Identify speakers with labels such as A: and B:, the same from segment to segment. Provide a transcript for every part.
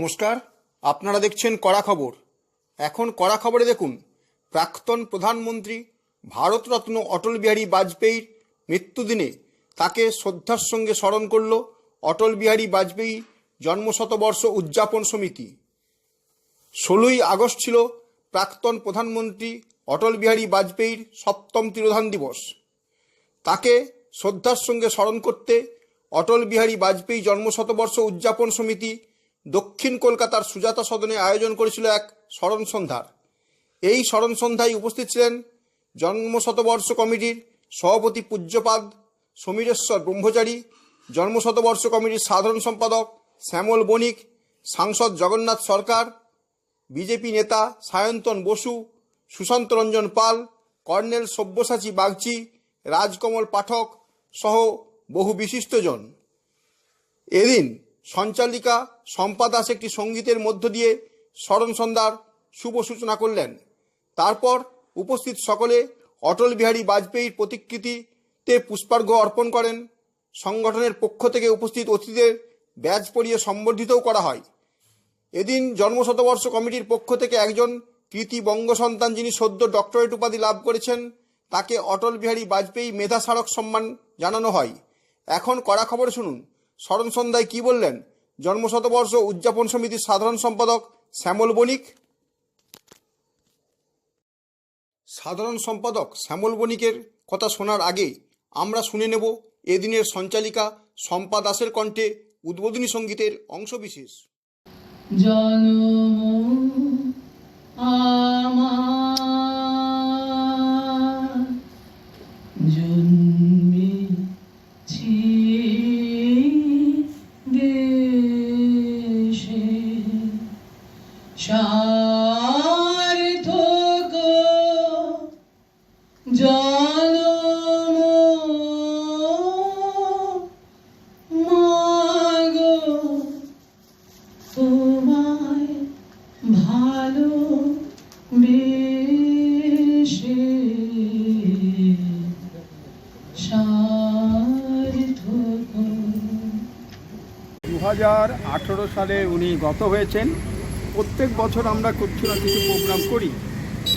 A: নমস্কার, আপনারা দেখছেন কড়া খবর। এখন কড়া খবরে দেখুন, প্রাক্তন প্রধানমন্ত্রী ভারতরত্ন অটল বিহারী বাজপেয়ীর মৃত্যুদিনে তাকে শ্রদ্ধার সঙ্গে স্মরণ করল অটল বিহারী বাজপেয়ী জন্মশতবর্ষ উদযাপন সমিতি। ষোলোই আগস্ট ছিল প্রাক্তন প্রধানমন্ত্রী অটল বিহারী বাজপেয়ীর সপ্তম তিরোধান দিবস। তাকে শ্রদ্ধার সঙ্গে স্মরণ করতে অটল বিহারী বাজপেয়ী জন্মশতবর্ষ উদযাপন সমিতি দক্ষিণ কলকাতার সুজাতা সদনে আয়োজন করেছিল এক স্মরণ সন্ধ্যার। এই স্মরণ সন্ধ্যায় উপস্থিত ছিলেন জন্মশতবর্ষ কমিটির সভাপতি পূজ্যপাদ সমীরেশ্বর ব্রহ্মচারী, জন্মশতবর্ষ কমিটির সাধারণ সম্পাদক শ্যামল বণিক, সাংসদ জগন্নাথ সরকার, বিজেপি নেতা সায়ন্তন বসু, সুশান্ত রঞ্জন পাল, কর্নেল সব্যসাচী বাগচি, রাজকমল পাঠক সহ বহু বিশিষ্টজন। এদিন সঞ্চালিকা শম্পা দাস একটি সঙ্গীতের মধ্য দিয়ে স্মরণ সন্ধ্যার শুভ সূচনা করলেন। তারপর উপস্থিত সকলে অটল বিহারী বাজপেয়ীর প্রতিকৃতিতে পুষ্পার্ঘ্য অর্পণ করেন। সংগঠনের পক্ষ থেকে উপস্থিত অতিথিদের ব্যাজ পরিয়ে সম্বর্ধিতও করা হয়। এদিন জন্মশতবর্ষ কমিটির পক্ষ থেকে একজন কৃতি বঙ্গ সন্তান যিনি সদ্য ডক্টরেট উপাধি লাভ করেছেন, তাকে অটল বিহারী বাজপেয়ী মেধা স্মারক সম্মান জানানো হয়। এখন কড়া খবর শুনুন। স্মরণ সন্ধ্যায় কি বললেন? জন্মশতবর্ষ উদযাপন সমিতির সাধারণ সম্পাদক শ্যামল বণিক। সাধারণ সম্পাদক শ্যামল বণিকের কথা শোনার আগে আমরা শুনে নেব এদিনের সঞ্চালিকা শম্পা দাসের কণ্ঠে উদ্বোধনী সঙ্গীতের অংশবিশেষ।
B: জনম
C: সালে উনি গত হয়েছেন। প্রত্যেক বছর আমরা কিছু না কিছু প্রোগ্রাম করি।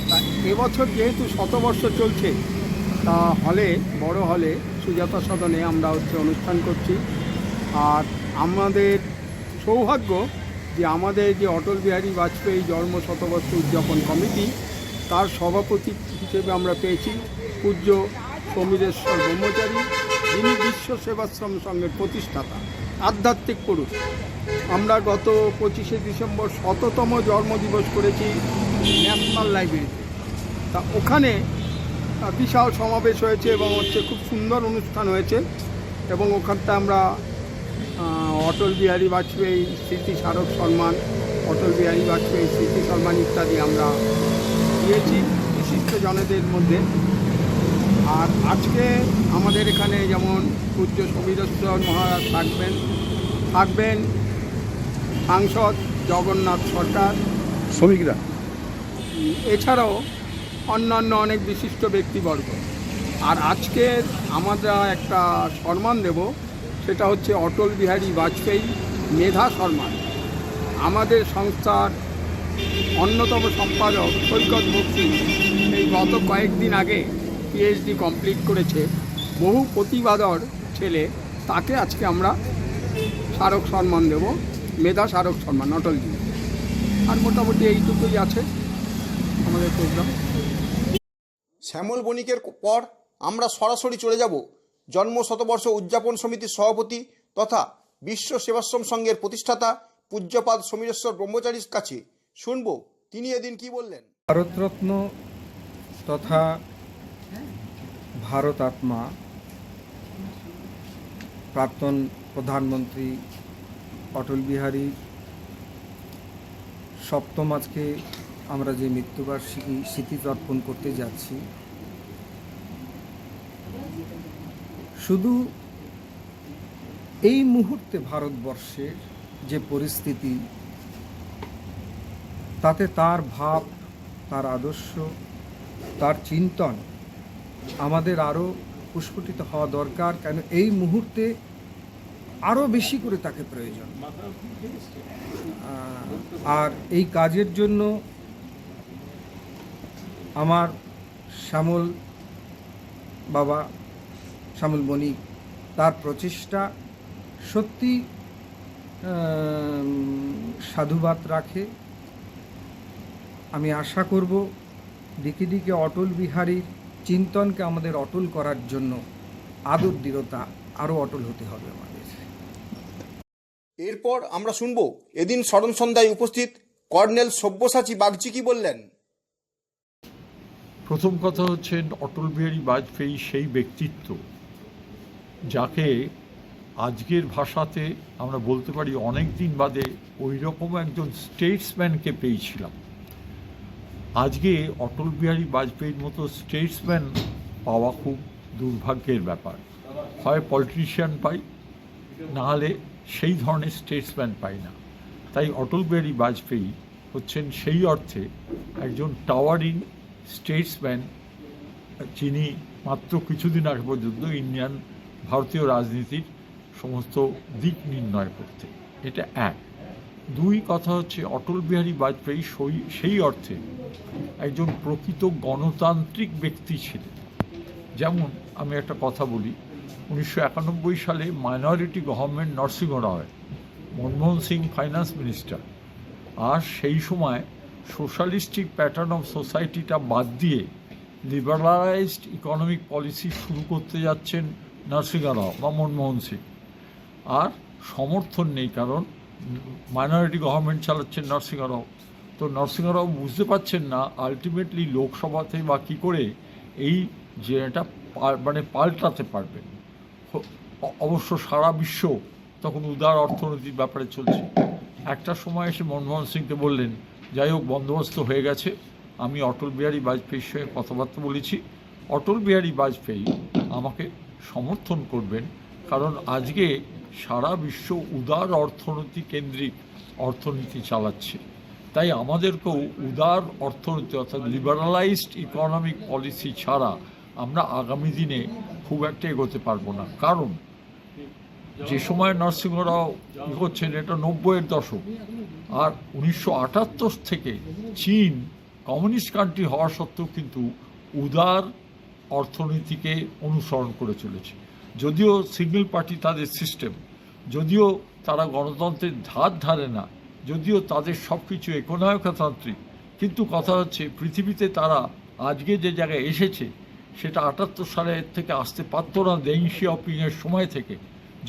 C: তা এবছর যেহেতু শতবর্ষ চলছে, তা হলে, বড় হলে সুজাতা সদনে আমরা হচ্ছে অনুষ্ঠান করছি। আর আমাদের সৌভাগ্য যে আমাদের যে অটল বিহারী বাজপেয়ী জন্ম শতবর্ষ উদযাপন কমিটি, তার সভাপতি হিসেবে আমরা পেয়েছি পূজ্য সমীরেশ্বর ব্রহ্মচারী, যিনি বিশ্ব সেবাশ্রম সংঘের প্রতিষ্ঠাতা। আধ্যাত্মিক পুরুষ আমরা গত পঁচিশে ডিসেম্বর শততম জন্মদিবস করেছি ন্যাশনাল লাইব্রেরিতে। তা ওখানে বিশাল সমাবেশ হয়েছে এবং হচ্ছে খুব সুন্দর অনুষ্ঠান হয়েছে এবং ওখানটা আমরা অটল বিহারী বাজপেয়ী, স্মৃতি স্মারক সম্মান অটল বিহারী বাজপেয়ী, স্মৃতি সম্মান ইত্যাদি আমরা দিয়েছি। বিশিষ্ট জনেদের মধ্যে আর আজকে আমাদের এখানে যেমন পূজ্য সমীরেশ্বর মহারাজ থাকবেন থাকবেন সাংসদ জগন্নাথ সরকার।
A: শ্রমিকরা।
C: এছাড়াও অন্যান্য অনেক বিশিষ্ট ব্যক্তিবর্গ। আর আজকে আমরা একটা সম্মান দেব সেটা হচ্ছে অটল বিহারী বাজপেয়ী মেধা সম্মান আমাদের সংস্থার অন্যতম সম্পাদক সৈকত মুক্তি এই গত কয়েকদিন আগে পিএইচডি কমপ্লিট করেছে বহু প্রতিবাদর ছেলে তাকে আজকে আমরা স্মারক সম্মান দেব মেধা স্মারক সম্মান অটলজি আর মোটামুটি এইটুকুই আছে আমাদের প্রোগ্রাম
A: শ্যামল বণিকের পর আমরা সরাসরি চলে যাব জন্ম শতবর্ষ উদযাপন সমিতির সভাপতি তথা বিশ্ব সেবাশ্রম সংঘের প্রতিষ্ঠাতা পূজ্যপাদ সমীরেশ্বর ব্রহ্মচারীর কাছে। শুনব তিনি এদিন কি বললেন?
D: ভারতরত্ন তথা ভারত আত্মা, প্রাক্তন প্রধানমন্ত্রী অটল বিহারী, সপ্তম আজকে আমরা যে মৃত্যুবার্ষিকী স্মৃতি তর্পণ করতে যাচ্ছি। শুধু এই মুহূর্তে ভারতবর্ষের যে পরিস্থিতি, তাতে তার ভাব, তার আদর্শ, তার চিন্তন আমাদের আরও প্রস্ফুটিত হওয়া দরকার, কেন এই মুহূর্তে আরও বেশি করে তাকে প্রয়োজন। আর এই কাজের জন্য আমার শ্যামল বাবা, শ্যামল বণিক তার প্রচেষ্টা সত্যি সাধুবাদ রাখে। আমি আশা করব, দিকে দিকে অটল বিহারীর চিন্তনকে আমাদের অটল করার জন্য আদর দৃঢ়তা আরও অটল হতে হবে আমাদের।
A: এরপর আমরা শুনব এদিন স্মরণ সন্ধ্যায় উপস্থিত কর্নেল সব্যসাচী বাগচি কি বললেন?
E: প্রথম কথা হচ্ছে অটল বিহারী বাজপেয়ী সেই ব্যক্তিত্ব যাকে আজকের ভাষাতে আমরা বলতে পারি অনেক দিন বাদে ওই রকম একজন স্টেটসম্যানকে পেয়েছিলাম। আজকে অটল বিহারী বাজপেয়ীর মতো স্টেটসম্যান পাওয়া খুব দুর্ভাগ্যের ব্যাপার। হয় পলিটিশিয়ান পাই, নাহলে সেই ধরনের স্টেটসম্যান পাই না। তাই অটল বিহারী বাজপেয়ী হচ্ছেন সেই অর্থে একজন টাওয়ারিং স্টেটসম্যান যিনি মাত্র কিছুদিন আগে পর্যন্ত ইন্ডিয়ান ভারতীয় রাজনীতির সমস্ত দিক নির্ণয় করতে এটা এক। দুই কথা হচ্ছে, অটল বিহারী বাজপেয়ী সই- সেই অর্থে একজন প্রকৃত গণতান্ত্রিক ব্যক্তি ছিলেন। যেমন আমি একটা কথা বলি, উনিশশো একানব্বই সালে minority government Narasimha Rao Manmohan Singh finance minister. আর সেই সময় সোশ্যালিস্টিক প্যাটার্ন অফ সোসাইটিটা বাদ দিয়ে লিবারালাইজড ইকোনমিক পলিসি শুরু করতে যাচ্ছেন নরসিংহরাও বা মনমোহন সিং। আর সমর্থন নেই, কারণ মাইনরিটি গভর্নমেন্ট চালাচ্ছেন নরসিংহরাও। তো নরসিংহরাও বুঝতে পারছেন না আলটিমেটলি লোকসভাতে বা কী করে এই এটা মানে পাল্টাতে পারবেন অবশ্য সারা বিশ্ব তখন উদার অর্থনীতির ব্যাপারে চলছে। একটা সময় এসে মনমোহন সিংকে বললেন, যাই হোক, বন্দোবস্ত হয়ে গেছে। আমি অটল বিহারী বাজপেয়ীর সঙ্গে কথাবার্তা বলেছি। অটল বিহারী বাজপেয়ী আমাকে সমর্থন করবেন। কারণ আজকে সারা বিশ্ব উদার অর্থনীতি কেন্দ্রিক অর্থনীতি চালাচ্ছে। তাই আমাদেরকেও উদার অর্থনীতি অর্থাৎ লিবারালাইজড ইকোনমিক পলিসি ছাড়া আমরা আগামী দিনে খুব একটা এগোতে পারব না। কারণ যে সময় নরসিংহরাও করছেন এটা নব্বইয়ের দশক। আর উনিশশো আটাত্তর থেকে চীন কমিউনিস্ট কান্ট্রি হওয়া সত্ত্বেও কিন্তু উদার অর্থনীতিকে অনুসরণ করে চলেছে। যদিও সিঙ্গেল পার্টি তাদের সিস্টেম, যদিও তারা গণতন্ত্রের ধার ধারে না, যদিও তাদের সব কিছু একনায়কতান্ত্রিক, কিন্তু কথা হচ্ছে পৃথিবীতে তারা আজকে যে জায়গায় এসেছে, সেটা আটাত্তর সালের থেকে আসতে পারতো না দেং শিয়াওপিংয়ের সময় থেকে,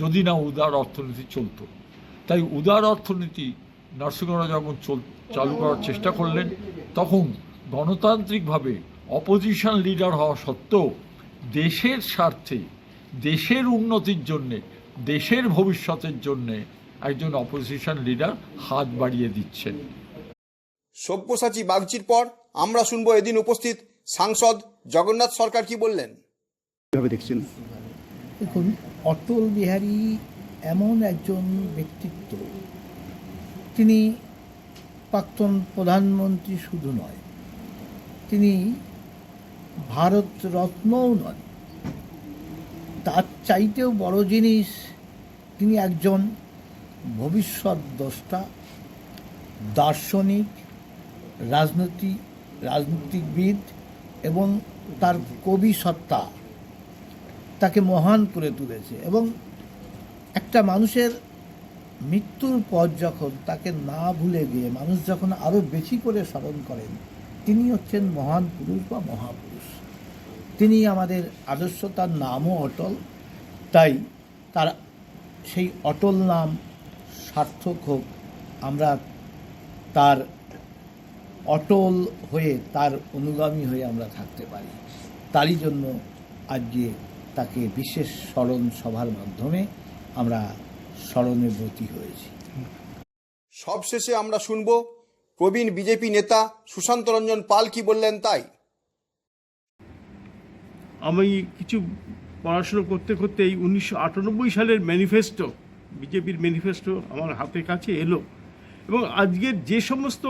E: যদি না উদার অর্থনীতি চলতো। তাই উদার অর্থনীতি নরসিংহরা যখন চল, চালু করার চেষ্টা করলেন, তখন গণতান্ত্রিকভাবে অপোজিশন লিডার হওয়া সত্ত্বেও দেশের স্বার্থে দেশের উন্নতির জন্যে দেশের ভবিষ্যতের জন্যে একজন অপোজিশন লিডার হাত বাড়িয়ে দিচ্ছেন।
A: সব্যসাচী বাগচির পর আমরা শুনব এদিন উপস্থিত সাংসদ জগন্নাথ সরকার কি বললেন।
F: কীভাবে দেখছেন?
G: দেখুন অটল বিহারী এমন একজন ব্যক্তিত্ব তিনি প্রাক্তন প্রধানমন্ত্রী শুধু নয় তিনি ভারত রত্নও নন তার চাইতেও বড় জিনিস, তিনি একজন ভবিষ্যৎ দ্রষ্টা, দার্শনিক রাজনৈতিক রাজনীতিবিদ এবং তার কবি সত্তা তাকে মহান করে তুলেছে এবং একটা মানুষের মৃত্যুর পর যখন তাকে না ভুলে গিয়ে মানুষ যখন আরও বেশি করে স্মরণ করেন, তিনি হচ্ছেন মহান পুরুষ বা মহাপুরুষ। তিনি আমাদের আদর্শ তার নামও অটল, তাই তার সেই অটল নাম সার্থক হোক, আমরা তার অটল হয়ে তার অনুগামী হয়ে আমরা থাকতে পারি। তারই জন্য আজকে তাকে বিশেষ স্মরণ সভার মাধ্যমে আমরা স্মরণে ব্রতী হয়েছি।
A: সবশেষে আমরা শুনব, প্রবীণ বিজেপি নেতা সুশান্ত রঞ্জন পাল কি বললেন তাই।
H: আমি কিছু পড়াশুনো করতে করতে এই উনিশশো আটানব্বই সালের ম্যানিফেস্টো, বিজেপির ম্যানিফেস্টো আমার হাতের কাছে এলো। এবং আজকের যে সমস্ত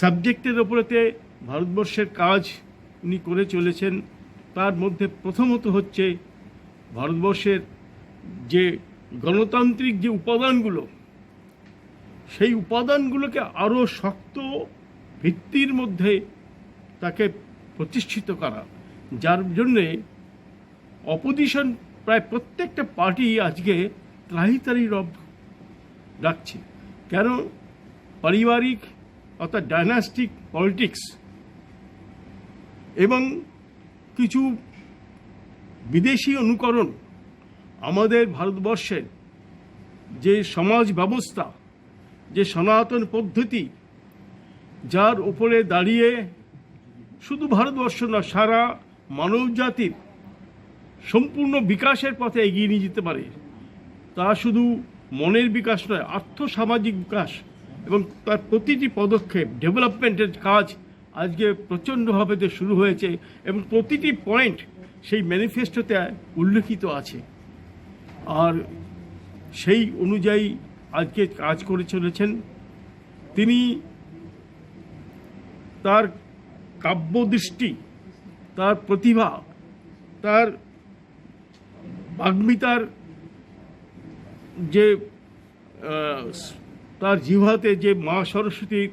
H: সাবজেক্টের ওপরেতে ভারতবর্ষের কাজ উনি করে চলেছেন, তার মধ্যে প্রথমত হচ্ছে ভারতবর্ষের যে গণতান্ত্রিক যে উপাদানগুলো, সেই উপাদানগুলোকে আরও শক্ত ভিত্তির মধ্যে তাকে প্রতিষ্ঠিত করা। যার জন্যে অপোজিশন প্রায় প্রত্যেকটা পার্টি আজকে ত্রাহি রব ডাকছে। কেন? পারিবারিক অর্থাৎ ডাইনাস্টিক পলিটিক্স এবং কিছু বিদেশি অনুকরণ আমাদের ভারতবর্ষের যে সমাজ ব্যবস্থা, যে সনাতন পদ্ধতি, যার উপরে দাঁড়িয়ে শুধু ভারতবর্ষ না, সারা মানব জাতির সম্পূর্ণ বিকাশের পথে এগিয়ে নিয়ে যেতে পারে। তা শুধু মনের বিকাশ নয় আর্থ সামাজিক বিকাশ এবং তার প্রতিটি পদক্ষেপ, ডেভেলপমেন্টের কাজ আজকে প্রচণ্ডভাবে শুরু হয়েছে এবং প্রতিটি পয়েন্ট সেই ম্যানিফেস্টোতে উল্লেখিত আছে। আর সেই অনুযায়ী আজকে কাজ করে চলেছেন। তিনি তার কাব্যদৃষ্টি, তার প্রতিভা, তার বাগ্মিতার যে তার জিহাতে যে মা সরস্বতীর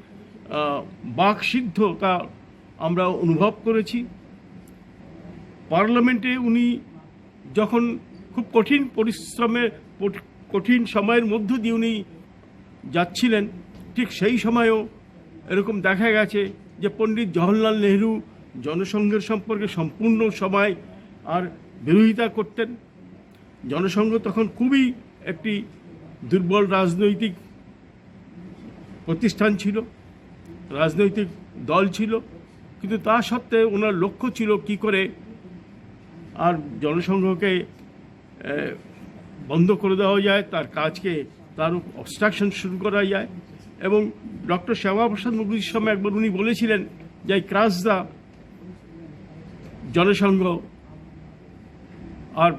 H: বাকসিদ্ধ তা আমরা অনুভব করেছি। পার্লামেন্টে উনি যখন খুব কঠিন পরিশ্রমে, কঠিন সময়ের মধ্য দিয়ে উনি যাচ্ছিলেন, ঠিক সেই সময়েও এরকম দেখা গেছে যে পণ্ডিত জওহরলাল নেহরু জনসংঘের সম্পর্কে সম্পূর্ণ সময় আর বিরোধিতা করতেন। জনসংঘ তখন খুবই একটি দুর্বল রাজনৈতিক প্রতিষ্ঠান ছিল, রাজনৈতিক দল ছিল, কিন্তু তা সত্ত্বেও ওনার লক্ষ্য ছিল কি করে আর জনসংঘকে বন্ধ করে দেওয়া যায়, তার কাজকে, তার অবস্ট্রাকশন শুরু করা যায়। এবং ডক্টর শ্যামাপ্রসাদ মুখার্জির সময় একবার উনি বলেছিলেন যে ক্রাস দা জনসংঘ। আর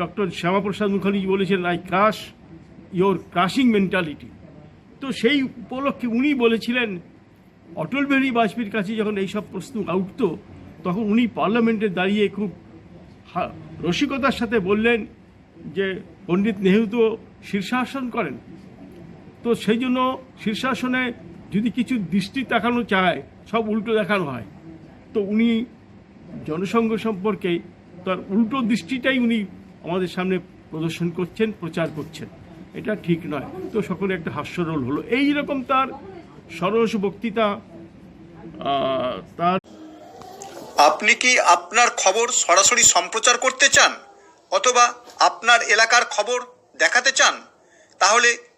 H: ডক্টর শ্যামাপ্রসাদ মুখার্জি বলেছিলেন I crush your crushing mentality তো সেই উপলক্ষে উনি বলেছিলেন, অটল বিহারী বাজপেয়ীর কাছে যখন এইসব প্রশ্ন উঠত, তখন উনি পার্লামেন্টে দাঁড়িয়ে খুব রসিকতার সাথে বললেন যে পণ্ডিত নেহরু তো শীর্ষাসন করেন। তো সেই জন্য শীর্ষাসনে যদি কিছু দৃষ্টি দেখানো চায়, সব উল্টো দেখানো হয়। তো উনি জনসংঘ সম্পর্কে তার উল্টো দৃষ্টিটাই উনি আমাদের সামনে প্রদর্শন করছেন, প্রচার করছেন। এটা ঠিক নয়। তো সকলে একটা হাস্যরোল হলো। এই রকম তার সরস বক্তৃতা তার
A: আপনি কি আপনার খবর সরাসরি সম্প্রচার করতে চান? অথবা আপনার এলাকার খবর দেখাতে চান? তাহলে